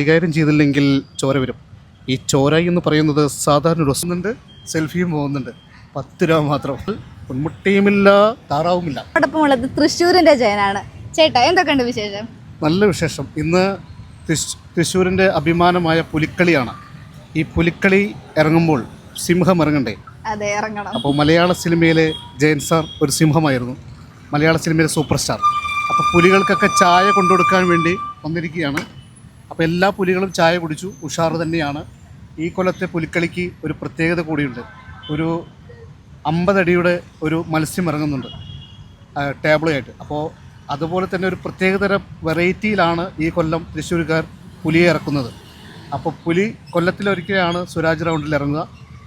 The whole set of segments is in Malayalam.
കൈകാര്യം ചെയ്തില്ലെങ്കിൽ ചോര വരും. ഈ ചോര എന്ന് പറയുന്നത് സാധാരണ ഒരു വസ്തുണ്ട് സെൽഫിയും പോകുന്നുണ്ട്. പത്ത് രൂപ മാത്രം. പൊന്മുട്ടിയുമില്ല താറാവുമില്ല. അതോടൊപ്പമുള്ളത് തൃശ്ശൂരിന്റെ ജയനാണ്. ചേട്ടാ എന്തൊക്കെയുണ്ട് വിശേഷം? നല്ല വിശേഷം. ഇന്ന് തൃശ്ശൂരിന്റെ തൃശ്ശൂരിന്റെ അഭിമാനമായ പുലിക്കളിയാണ്. ഈ പുലിക്കളി ഇറങ്ങുമ്പോൾ സിംഹം ഇറങ്ങണ്ടേ? അതെ ഇറങ്ങണം. അപ്പോൾ മലയാള സിനിമയിലെ ജയൻ സാർ ഒരു സിംഹമായിരുന്നു. മലയാള സിനിമയിലെ സൂപ്പർ സ്റ്റാർ. അപ്പോൾ പുലികൾക്കൊക്കെ ചായ കൊണ്ടുകൊടുക്കാൻ വേണ്ടി വന്നിരിക്കുകയാണ്. അപ്പോൾ എല്ലാ പുലികളും ചായ കുടിച്ചു. ഉഷാർ തന്നെയാണ്. ഈ കൊല്ലത്തെ പുലിക്കളിക്ക് ഒരു പ്രത്യേകത കൂടിയുണ്ട്. ഒരു അമ്പതടിയുടെ ഒരു മത്സ്യം ഇറങ്ങുന്നുണ്ട് ടേബിളായിട്ട് അപ്പോൾ അതുപോലെ തന്നെ ഒരു പ്രത്യേകതരം വെറൈറ്റിയിലാണ് ഈ കൊല്ലം തൃശ്ശൂർക്കാർ പുലിയെ ഇറക്കുന്നത്. അപ്പോൾ പുലി കൊല്ലത്തിലൊരിക്കലാണ് സ്വരാജ് റൗണ്ടിൽ ഇറങ്ങുക.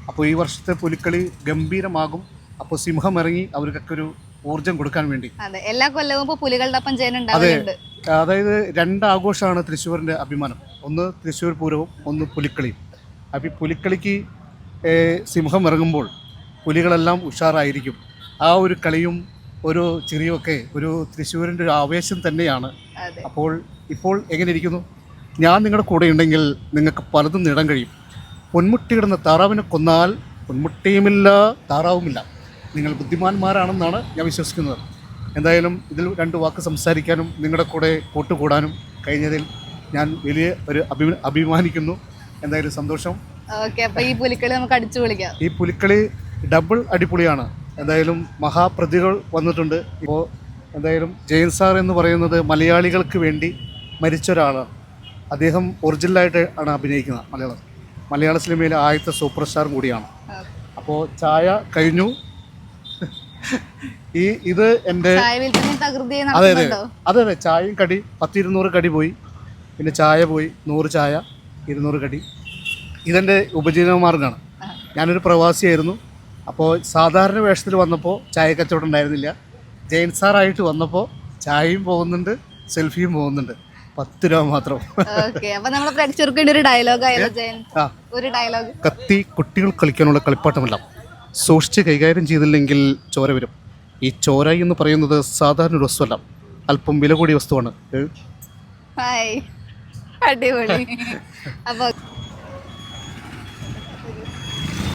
അപ്പോൾ ഈ വർഷത്തെ പുലിക്കളി ഗംഭീരമാകും. അപ്പോൾ സിംഹം ഇറങ്ങി അവർക്കൊക്കെ ഒരു ഊർജം കൊടുക്കാൻ വേണ്ടി. അതെ എല്ലാ കൊല്ലവും പുലികളുടെ ഒപ്പം ജയൻ ഉണ്ടാവുന്നുണ്ട്. അതായത് രണ്ട് ആഘോഷമാണ് തൃശ്ശൂരിന്റെ അഭിമാനം. ഒന്ന് തൃശ്ശൂർ പൂരവും ഒന്ന് പുലിക്കളിയും. അപ്പം ഈ പുലിക്കളിക്ക് സിംഹം ഇറങ്ങുമ്പോൾ പുലികളെല്ലാം ഉഷാറായിരിക്കും. ആ ഒരു കളിയും ഒരു ചിരിയൊക്കെ ഒരു തൃശ്ശൂരിന്റെ ഒരു ആവേശം തന്നെയാണ്. അപ്പോൾ ഇപ്പോൾ എങ്ങനെ ഇരിക്കുന്നു ഞാൻ നിങ്ങളുടെ കൂടെ ഉണ്ടെങ്കിൽ നിങ്ങൾക്ക് പലതും നേടാൻ കഴിയും. പൊന്മുട്ടി കിടന്ന താറാവിനെ കൊന്നാൽ പൊന്മുട്ടിയുമില്ല താറാവുമില്ല. നിങ്ങൾ ബുദ്ധിമാന്മാരാണെന്നാണ് ഞാൻ വിശ്വസിക്കുന്നത്. എന്തായാലും ഇതിൽ രണ്ട് വാക്ക് സംസാരിക്കാനും നിങ്ങളുടെ കൂടെ കൂട്ടുകൂടാനും കഴിഞ്ഞതിൽ ഞാൻ വലിയ ഒരു അഭി അഭിമാനിക്കുന്നു. എന്തായാലും സന്തോഷം. ഓക്കെ അപ്പോൾ ഈ പുലിക്കളി നമുക്ക് അടിച്ചു വിളിക്കാം ഈ പുലിക്കളി ഡബിൾ അടിപൊളിയാണ്. എന്തായാലും മഹാപ്രതികൾ വന്നിട്ടുണ്ട്. ഇപ്പോൾ എന്തായാലും ജയൻ സാർ എന്ന് പറയുന്നത് മലയാളികൾക്ക് വേണ്ടി മരിച്ച ഒരാളാണ് അദ്ദേഹം ഒറിജിനലായിട്ട് ആണ് അഭിനയിക്കുന്നത് മലയാളം. മലയാള സിനിമയിലെ ആദ്യത്തെ സൂപ്പർ സ്റ്റാർ കൂടിയാണ്. അപ്പോൾ ചായ കഴിഞ്ഞു. ഈ ഇത് എന്റെ അതെ അതെ അതെ അതെ. ചായയും കടി പത്തിരുന്നൂറ് കടി പോയി. പിന്നെ ചായ പോയി നൂറ് ചായ ഇരുന്നൂറ് കടി. ഇതെന്റെ ഉപജീവന മാർഗമാണ് ഞാനൊരു പ്രവാസിയായിരുന്നു. അപ്പോൾ സാധാരണ വേഷത്തിൽ വന്നപ്പോൾ ചായ കച്ചവടം ഉണ്ടായിരുന്നില്ല. ജയൻ സാറായിട്ട് വന്നപ്പോൾ ചായയും പോകുന്നുണ്ട് സെൽഫിയും പോകുന്നുണ്ട്. പത്ത് രൂപ മാത്രം. ഒരു ഡയലോഗ് ഒരു ഡയലോഗ് കത്തി കുട്ടികൾ കളിക്കാനുള്ള കളിപ്പാട്ടമല്ല. സൂക്ഷിച്ച് കൈകാര്യം ചെയ്തില്ലെങ്കിൽ ചോര വരും. ഈ ചോര എന്ന് പറയുന്നത് സാധാരണ ഒരു വസ്തുവല്ല. അല്പം വില കൂടിയ വസ്തുവാണ്. അടിപൊളി. അപ്പൊ